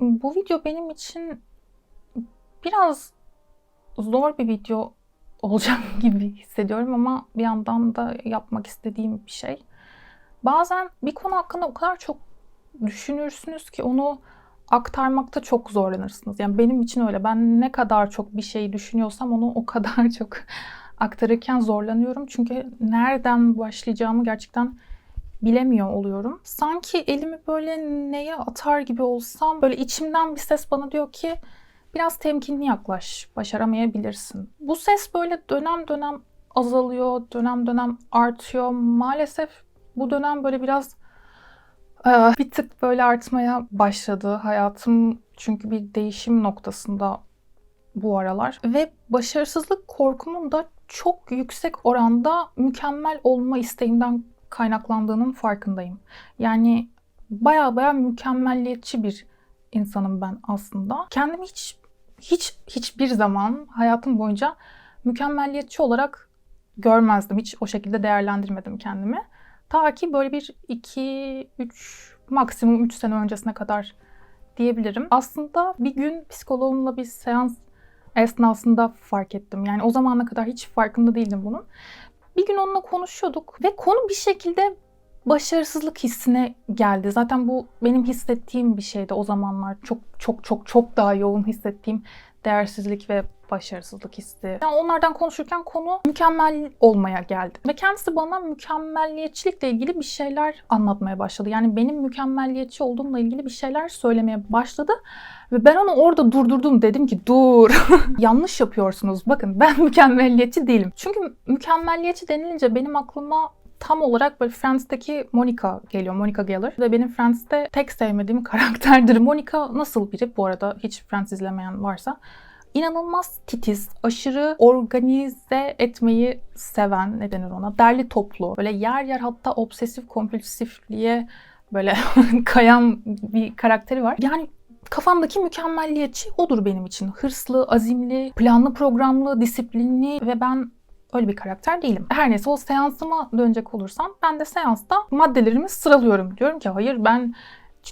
Bu video benim için biraz zor bir video olacak gibi hissediyorum ama bir yandan da yapmak istediğim bir şey. Bazen bir konu hakkında o kadar çok düşünürsünüz ki onu aktarmakta çok zorlanırsınız. Yani benim için öyle. Ben ne kadar çok bir şey düşünüyorsam onu o kadar çok aktarırken zorlanıyorum. Çünkü nereden başlayacağımı gerçekten bilemiyor oluyorum. Sanki elimi böyle neye atar gibi olsam böyle içimden bir ses bana diyor ki biraz temkinli yaklaş, başaramayabilirsin. Bu ses böyle dönem dönem azalıyor, dönem dönem artıyor. Maalesef bu dönem böyle biraz e, bir tık böyle artmaya başladı. Hayatım çünkü bir değişim noktasında bu aralar. Ve başarısızlık korkumun da çok yüksek oranda mükemmel olma isteğimden kaynaklandığının farkındayım. Yani baya baya mükemmelliyetçi bir insanım ben aslında. Kendimi hiç hiç hiçbir zaman hayatım boyunca mükemmelliyetçi olarak görmezdim. Hiç o şekilde değerlendirmedim kendimi. Ta ki böyle bir 2 3 maksimum 3 sene öncesine kadar diyebilirim. Aslında bir gün psikoloğumla bir seans esnasında fark ettim. Yani o zamana kadar hiç farkında değildim bunun. Bir gün onunla konuşuyorduk ve konu bir şekilde başarısızlık hissine geldi. Zaten bu benim hissettiğim bir şeydi o zamanlar. Çok çok çok çok daha yoğun hissettiğim değersizlik ve başarısızlık hissi. Yani onlardan konuşurken konu mükemmel olmaya geldi. Ve kendisi bana mükemmelliyetçilikle ilgili bir şeyler anlatmaya başladı. Yani benim mükemmelliyetçi olduğumla ilgili bir şeyler söylemeye başladı. Ve ben onu orada durdurdum. Dedim ki dur. Yanlış yapıyorsunuz. Bakın ben mükemmelliyetçi değilim. Çünkü mükemmelliyetçi denilince benim aklıma tam olarak böyle Friends'teki Monica geliyor. Monica Geller. Ve benim Friends'te tek sevmediğim karakterdir. Monica nasıl biri? Bu arada hiç Friends izlemeyen varsa inanılmaz titiz, aşırı organize etmeyi seven, ne denir ona, derli toplu, böyle yer yer hatta obsesif kompulsifliğe böyle kayan bir karakteri var. Yani kafamdaki mükemmelliyetçi odur benim için. Hırslı, azimli, planlı programlı, disiplinli ve ben öyle bir karakter değilim. Her neyse o seansıma dönecek olursam ben de seansta maddelerimi sıralıyorum. Diyorum ki hayır ben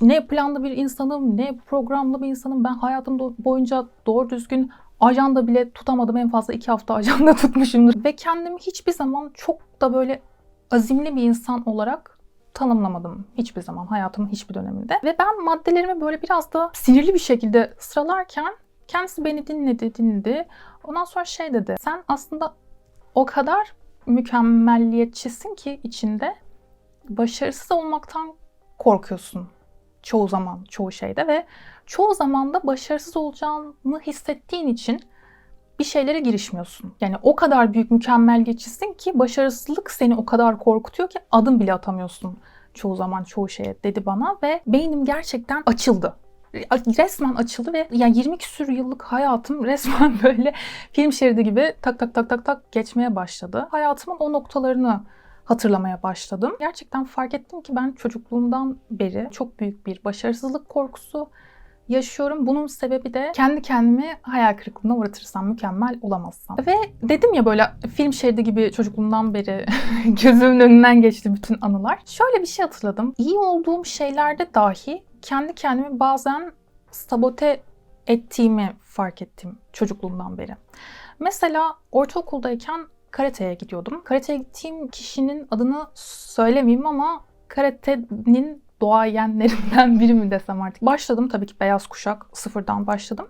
ne planlı bir insanım, ne programlı bir insanım. Ben hayatım boyunca doğru düzgün ajanda bile tutamadım. En fazla iki hafta ajanda tutmuşumdur. Ve kendimi hiçbir zaman çok da böyle azimli bir insan olarak tanımlamadım hiçbir zaman hayatımın hiçbir döneminde. Ve ben maddelerimi böyle biraz da sinirli bir şekilde sıralarken kendisi beni dinledi, dinledi. Ondan sonra şey dedi. Sen aslında o kadar mükemmelliyetçisin ki içinde başarısız olmaktan korkuyorsun çoğu zaman, çoğu şeyde ve çoğu zaman da başarısız olacağını hissettiğin için bir şeylere girişmiyorsun. Yani o kadar büyük mükemmel geçişsin ki başarısızlık seni o kadar korkutuyor ki adım bile atamıyorsun çoğu zaman çoğu şeye dedi bana ve beynim gerçekten açıldı. Resmen açıldı ve yani 20 küsur yıllık hayatım resmen böyle film şeridi gibi tak tak tak tak tak geçmeye başladı. Hayatımın o noktalarını hatırlamaya başladım. Gerçekten fark ettim ki ben çocukluğumdan beri çok büyük bir başarısızlık korkusu yaşıyorum. Bunun sebebi de kendi kendimi hayal kırıklığına uğratırsam, mükemmel olamazsam. Ve dedim ya böyle film şeridi gibi çocukluğumdan beri gözümün önünden geçti bütün anılar. Şöyle bir şey hatırladım. İyi olduğum şeylerde dahi kendi kendimi bazen sabote ettiğimi fark ettim çocukluğumdan beri. Mesela ortaokuldayken karateye gidiyordum. Karateye gittiğim kişinin adını söylemeyeyim ama karatenin doğayenlerinden biri mi desem artık. Başladım tabii ki beyaz kuşak sıfırdan başladım.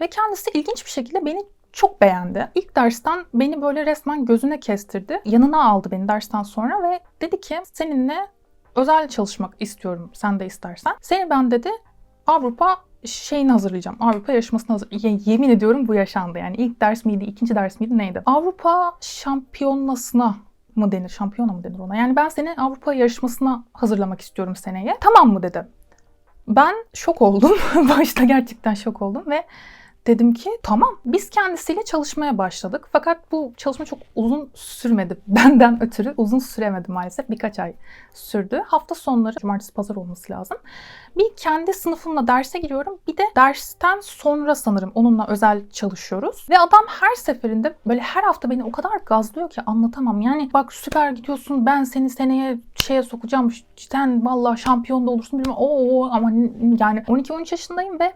Ve kendisi ilginç bir şekilde beni çok beğendi. İlk dersten beni böyle resmen gözüne kestirdi. Yanına aldı beni dersten sonra ve dedi ki seninle özel çalışmak istiyorum sen de istersen. Seni ben dedi Avrupa şeyini hazırlayacağım. Avrupa yarışmasını hazır. yemin ediyorum bu yaşandı. Yani ilk ders miydi, ikinci ders miydi neydi? Avrupa şampiyonasına mı denir? Şampiyona mı denir ona? Yani ben seni Avrupa yarışmasına hazırlamak istiyorum seneye. Tamam mı dedi. Ben şok oldum. Başta gerçekten şok oldum ve dedim ki tamam biz kendisiyle çalışmaya başladık. Fakat bu çalışma çok uzun sürmedi. Benden ötürü uzun süremedi maalesef. Birkaç ay sürdü. Hafta sonları cumartesi pazar olması lazım. Bir kendi sınıfımla derse giriyorum. Bir de dersten sonra sanırım onunla özel çalışıyoruz. Ve adam her seferinde böyle her hafta beni o kadar gazlıyor ki anlatamam. Yani bak süper gidiyorsun ben seni seneye şeye sokacağım. Sen vallahi şampiyon da olursun bilmem. Oo ama yani 12-13 yaşındayım ve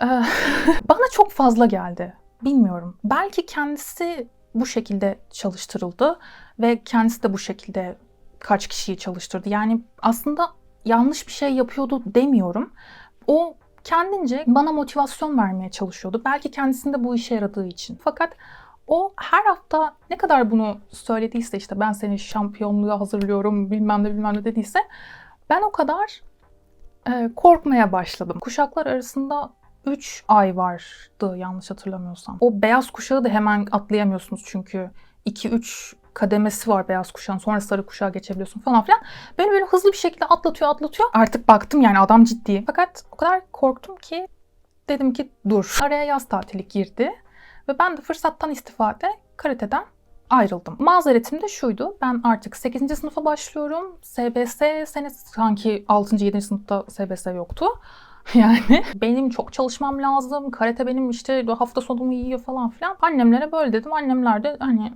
bana çok fazla geldi. Bilmiyorum. Belki kendisi bu şekilde çalıştırıldı ve kendisi de bu şekilde kaç kişiyi çalıştırdı. Yani aslında yanlış bir şey yapıyordu demiyorum. O kendince bana motivasyon vermeye çalışıyordu. Belki kendisinde bu işe yaradığı için. Fakat o her hafta ne kadar bunu söylediyse işte ben seni şampiyonluğa hazırlıyorum bilmem ne bilmem ne dediyse ben o kadar e, korkmaya başladım. Kuşaklar arasında 3 ay vardı yanlış hatırlamıyorsam. O beyaz kuşağı da hemen atlayamıyorsunuz çünkü 2-3 kademesi var beyaz kuşağın. Sonra sarı kuşağa geçebiliyorsun falan filan. Beni böyle hızlı bir şekilde atlatıyor atlatıyor. Artık baktım yani adam ciddi. Fakat o kadar korktum ki dedim ki dur. Araya yaz tatili girdi. Ve ben de fırsattan istifade karateden ayrıldım. Mazeretim de şuydu. Ben artık 8. sınıfa başlıyorum. SBS senesi sanki 6. 7. sınıfta SBS yoktu. Yani benim çok çalışmam lazım. Karate benim işte hafta sonumu yiyor falan filan. Annemlere böyle dedim. Annemler de hani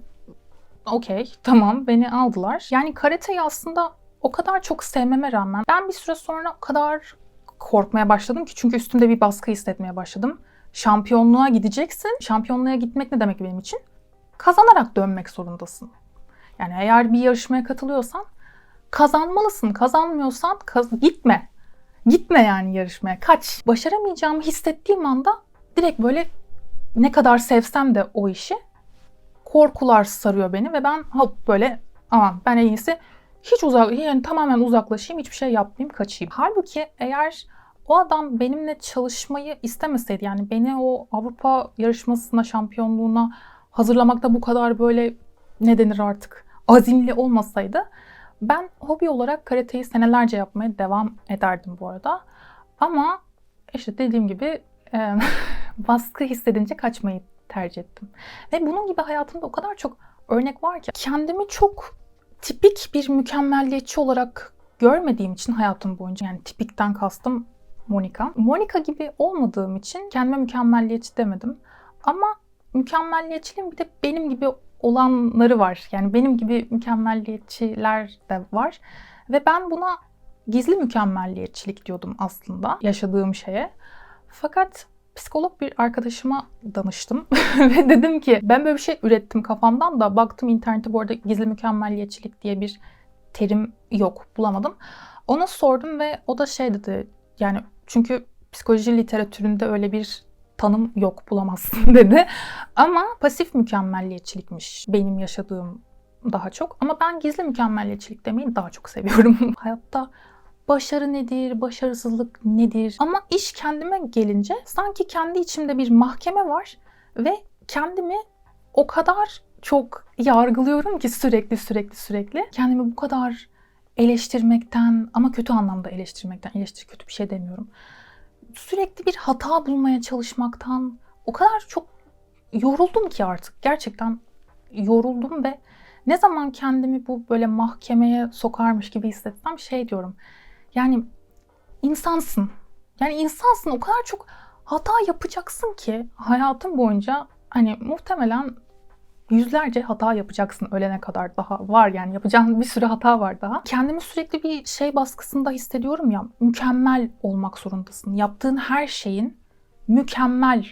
okey tamam beni aldılar. Yani karateyi aslında o kadar çok sevmeme rağmen ben bir süre sonra o kadar korkmaya başladım ki çünkü üstümde bir baskı hissetmeye başladım. Şampiyonluğa gideceksin. Şampiyonluğa gitmek ne demek benim için? Kazanarak dönmek zorundasın. Yani eğer bir yarışmaya katılıyorsan kazanmalısın. Kazanmıyorsan kaz gitme. Gitme yani yarışmaya. Kaç. Başaramayacağımı hissettiğim anda direkt böyle ne kadar sevsem de o işi korkular sarıyor beni ve ben hop böyle aman ben en iyisi hiç uzak yani tamamen uzaklaşayım hiçbir şey yapmayayım kaçayım. Halbuki eğer o adam benimle çalışmayı istemeseydi yani beni o Avrupa yarışmasına şampiyonluğuna hazırlamakta bu kadar böyle ne denir artık azimli olmasaydı ben hobi olarak karateyi senelerce yapmaya devam ederdim bu arada. Ama işte dediğim gibi e, baskı hissedince kaçmayı tercih ettim. Ve bunun gibi hayatımda o kadar çok örnek var ki kendimi çok tipik bir mükemmelliyetçi olarak görmediğim için hayatım boyunca yani tipikten kastım Monica. Monica gibi olmadığım için kendime mükemmelliyetçi demedim. Ama mükemmelliyetçiliğin bir de benim gibi olanları var. Yani benim gibi mükemmelliyetçiler de var. Ve ben buna gizli mükemmelliyetçilik diyordum aslında yaşadığım şeye. Fakat psikolog bir arkadaşıma danıştım ve dedim ki ben böyle bir şey ürettim kafamdan da baktım internette bu arada gizli mükemmelliyetçilik diye bir terim yok bulamadım. Ona sordum ve o da şey dedi yani çünkü psikoloji literatüründe öyle bir tanım yok bulamazsın dedi. Ama pasif mükemmelliyetçilikmiş benim yaşadığım daha çok. Ama ben gizli mükemmelliyetçilik demeyi daha çok seviyorum. Hayatta başarı nedir, başarısızlık nedir? Ama iş kendime gelince sanki kendi içimde bir mahkeme var ve kendimi o kadar çok yargılıyorum ki sürekli sürekli sürekli. Kendimi bu kadar eleştirmekten ama kötü anlamda eleştirmekten, eleştir kötü bir şey demiyorum. Sürekli bir hata bulmaya çalışmaktan o kadar çok yoruldum ki artık. Gerçekten yoruldum ve ne zaman kendimi bu böyle mahkemeye sokarmış gibi hissetsem şey diyorum. Yani insansın. Yani insansın o kadar çok hata yapacaksın ki hayatın boyunca hani muhtemelen yüzlerce hata yapacaksın ölene kadar daha var yani yapacağın bir sürü hata var daha. Kendimi sürekli bir şey baskısında hissediyorum ya mükemmel olmak zorundasın. Yaptığın her şeyin mükemmel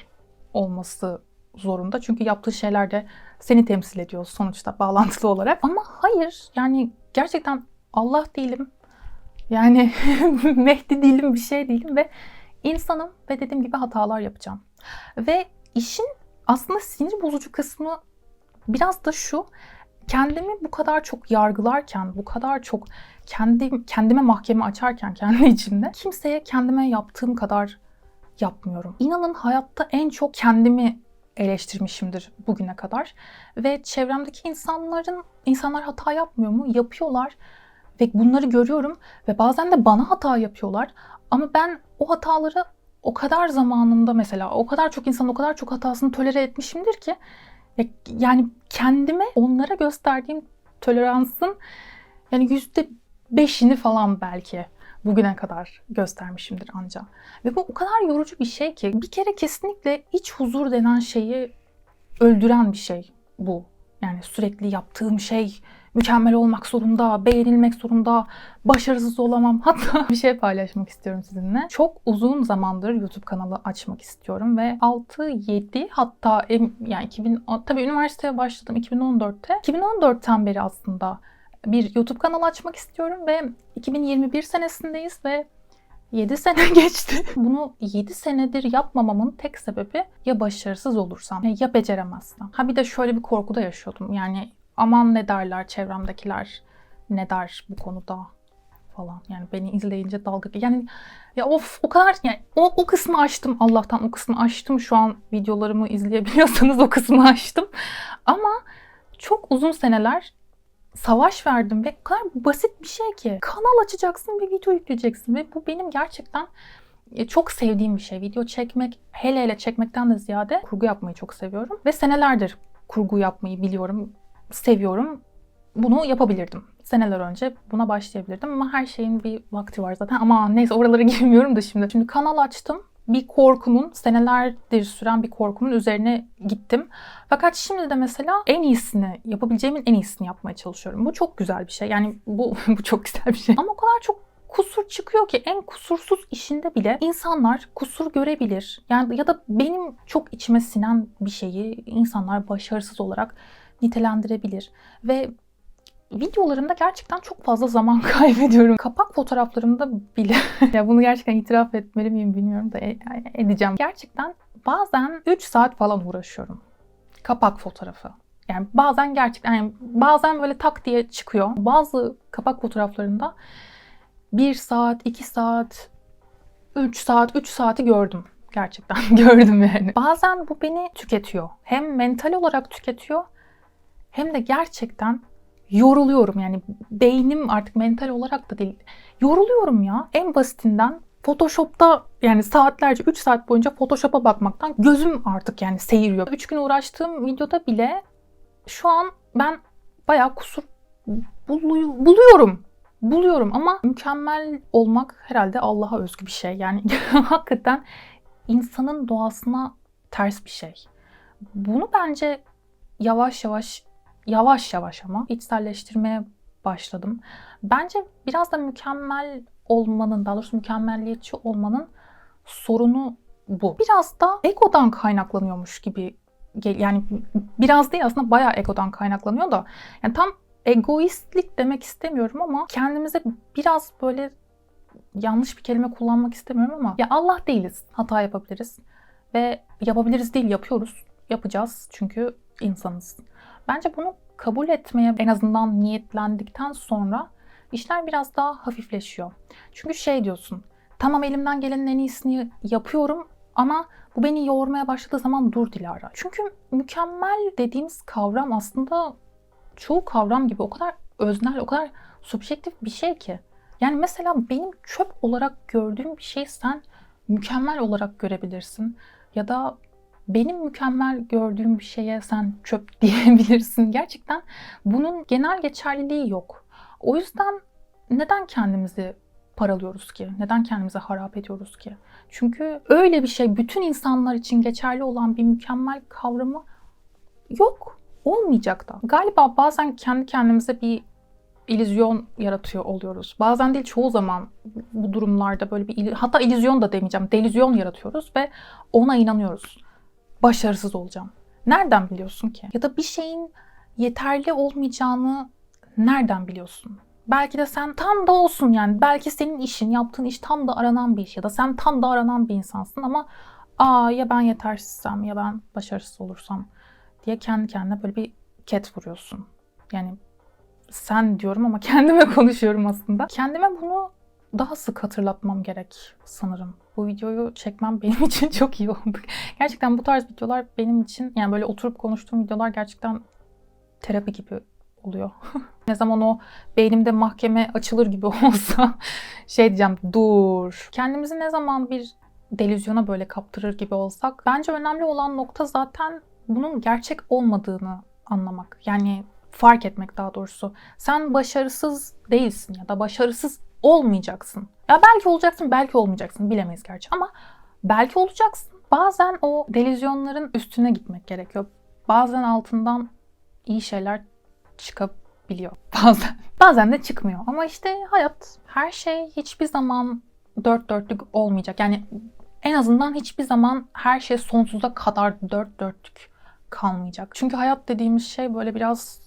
olması zorunda. Çünkü yaptığı şeyler de seni temsil ediyor sonuçta bağlantılı olarak. Ama hayır yani gerçekten Allah değilim. Yani Mehdi değilim bir şey değilim ve insanım ve dediğim gibi hatalar yapacağım. Ve işin aslında sinir bozucu kısmı biraz da şu. Kendimi bu kadar çok yargılarken, bu kadar çok kendi kendime mahkeme açarken kendi içimde kimseye kendime yaptığım kadar yapmıyorum. İnanın hayatta en çok kendimi eleştirmişimdir bugüne kadar ve çevremdeki insanların insanlar hata yapmıyor mu? Yapıyorlar ve bunları görüyorum ve bazen de bana hata yapıyorlar ama ben o hataları o kadar zamanında mesela o kadar çok insan o kadar çok hatasını tolere etmişimdir ki yani kendime onlara gösterdiğim toleransın yani yüzde beşini falan belki bugüne kadar göstermişimdir anca. Ve bu o kadar yorucu bir şey ki bir kere kesinlikle iç huzur denen şeyi öldüren bir şey bu. Yani sürekli yaptığım şey mükemmel olmak zorunda, beğenilmek zorunda, başarısız olamam. Hatta bir şey paylaşmak istiyorum sizinle. Çok uzun zamandır YouTube kanalı açmak istiyorum ve 6 7 hatta yani 2000 tabii üniversiteye başladım 2014'te. 2014'ten beri aslında bir YouTube kanalı açmak istiyorum ve 2021 senesindeyiz ve 7 sene geçti. Bunu 7 senedir yapmamamın tek sebebi ya başarısız olursam ya beceremezsem. Ha bir de şöyle bir korkuda yaşıyordum. Yani aman ne derler çevremdekiler ne der bu konuda falan. Yani beni izleyince dalga yani ya of o kadar yani o, o kısmı açtım Allah'tan o kısmı açtım. Şu an videolarımı izleyebiliyorsanız o kısmı açtım. Ama çok uzun seneler savaş verdim ve o kadar basit bir şey ki. Kanal açacaksın ve video yükleyeceksin ve bu benim gerçekten e, çok sevdiğim bir şey. Video çekmek, hele hele çekmekten de ziyade kurgu yapmayı çok seviyorum. Ve senelerdir kurgu yapmayı biliyorum, seviyorum. Bunu yapabilirdim. Seneler önce buna başlayabilirdim ama her şeyin bir vakti var zaten. Ama neyse oralara girmiyorum da şimdi. Şimdi kanal açtım. Bir korkumun, senelerdir süren bir korkumun üzerine gittim. Fakat şimdi de mesela en iyisini, yapabileceğimin en iyisini yapmaya çalışıyorum. Bu çok güzel bir şey. Yani bu, bu çok güzel bir şey. Ama o kadar çok kusur çıkıyor ki en kusursuz işinde bile insanlar kusur görebilir. Yani ya da benim çok içime sinen bir şeyi insanlar başarısız olarak nitelendirebilir. Ve videolarımda gerçekten çok fazla zaman kaybediyorum. Kapak fotoğraflarımda bile ya bunu gerçekten itiraf etmeli miyim bilmiyorum da e- edeceğim. Gerçekten bazen 3 saat falan uğraşıyorum. Kapak fotoğrafı. Yani bazen gerçekten yani bazen böyle tak diye çıkıyor. Bazı kapak fotoğraflarında 1 saat, 2 saat, 3 saat, 3 saati gördüm. Gerçekten gördüm yani. Bazen bu beni tüketiyor. Hem mental olarak tüketiyor hem de gerçekten yoruluyorum yani beynim artık mental olarak da değil. Yoruluyorum ya. En basitinden Photoshop'ta yani saatlerce 3 saat boyunca Photoshop'a bakmaktan gözüm artık yani seyiriyor. 3 gün uğraştığım videoda bile şu an ben bayağı kusur bulu- buluyorum. Buluyorum ama mükemmel olmak herhalde Allah'a özgü bir şey. Yani hakikaten insanın doğasına ters bir şey. Bunu bence yavaş yavaş yavaş yavaş ama içselleştirmeye başladım. Bence biraz da mükemmel olmanın, daha doğrusu mükemmelliyetçi olmanın sorunu bu. Biraz da egodan kaynaklanıyormuş gibi yani biraz değil aslında bayağı egodan kaynaklanıyor da yani tam egoistlik demek istemiyorum ama kendimize biraz böyle yanlış bir kelime kullanmak istemiyorum ama ya Allah değiliz. Hata yapabiliriz ve yapabiliriz değil yapıyoruz. Yapacağız çünkü insanız. Bence bunu kabul etmeye en azından niyetlendikten sonra işler biraz daha hafifleşiyor. Çünkü şey diyorsun, tamam elimden gelenin en iyisini yapıyorum ama bu beni yoğurmaya başladığı zaman dur Dilara. Çünkü mükemmel dediğimiz kavram aslında çoğu kavram gibi o kadar öznel, o kadar subjektif bir şey ki. Yani mesela benim çöp olarak gördüğüm bir şey sen mükemmel olarak görebilirsin. Ya da benim mükemmel gördüğüm bir şeye sen çöp diyebilirsin. Gerçekten bunun genel geçerliliği yok. O yüzden neden kendimizi paralıyoruz ki? Neden kendimizi harap ediyoruz ki? Çünkü öyle bir şey bütün insanlar için geçerli olan bir mükemmel kavramı yok. Olmayacak da. Galiba bazen kendi kendimize bir illüzyon yaratıyor oluyoruz. Bazen değil çoğu zaman bu durumlarda böyle bir hatta illüzyon da demeyeceğim. Delüzyon yaratıyoruz ve ona inanıyoruz başarısız olacağım. Nereden biliyorsun ki? Ya da bir şeyin yeterli olmayacağını nereden biliyorsun? Belki de sen tam da olsun yani. Belki senin işin, yaptığın iş tam da aranan bir iş ya da sen tam da aranan bir insansın ama aa ya ben yetersizsem ya ben başarısız olursam diye kendi kendine böyle bir ket vuruyorsun. Yani sen diyorum ama kendime konuşuyorum aslında. Kendime bunu daha sık hatırlatmam gerek sanırım. Bu videoyu çekmem benim için çok iyi oldu. Gerçekten bu tarz videolar benim için yani böyle oturup konuştuğum videolar gerçekten terapi gibi oluyor. ne zaman o beynimde mahkeme açılır gibi olsa şey diyeceğim dur. Kendimizi ne zaman bir delüzyona böyle kaptırır gibi olsak bence önemli olan nokta zaten bunun gerçek olmadığını anlamak. Yani fark etmek daha doğrusu. Sen başarısız değilsin ya da başarısız olmayacaksın. Ya belki olacaksın, belki olmayacaksın. Bilemeyiz gerçi ama belki olacaksın. Bazen o delüzyonların üstüne gitmek gerekiyor. Bazen altından iyi şeyler çıkabiliyor. Bazen. Bazen de çıkmıyor. Ama işte hayat her şey hiçbir zaman dört dörtlük olmayacak. Yani en azından hiçbir zaman her şey sonsuza kadar dört dörtlük kalmayacak. Çünkü hayat dediğimiz şey böyle biraz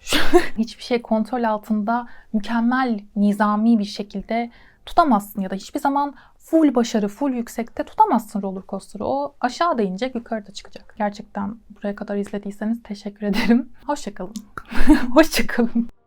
hiçbir şey kontrol altında mükemmel nizami bir şekilde tutamazsın ya da hiçbir zaman full başarı, full yüksekte tutamazsın roller coaster'ı. O aşağıda inecek, yukarıda çıkacak. Gerçekten buraya kadar izlediyseniz teşekkür ederim. Hoşçakalın. Hoşçakalın.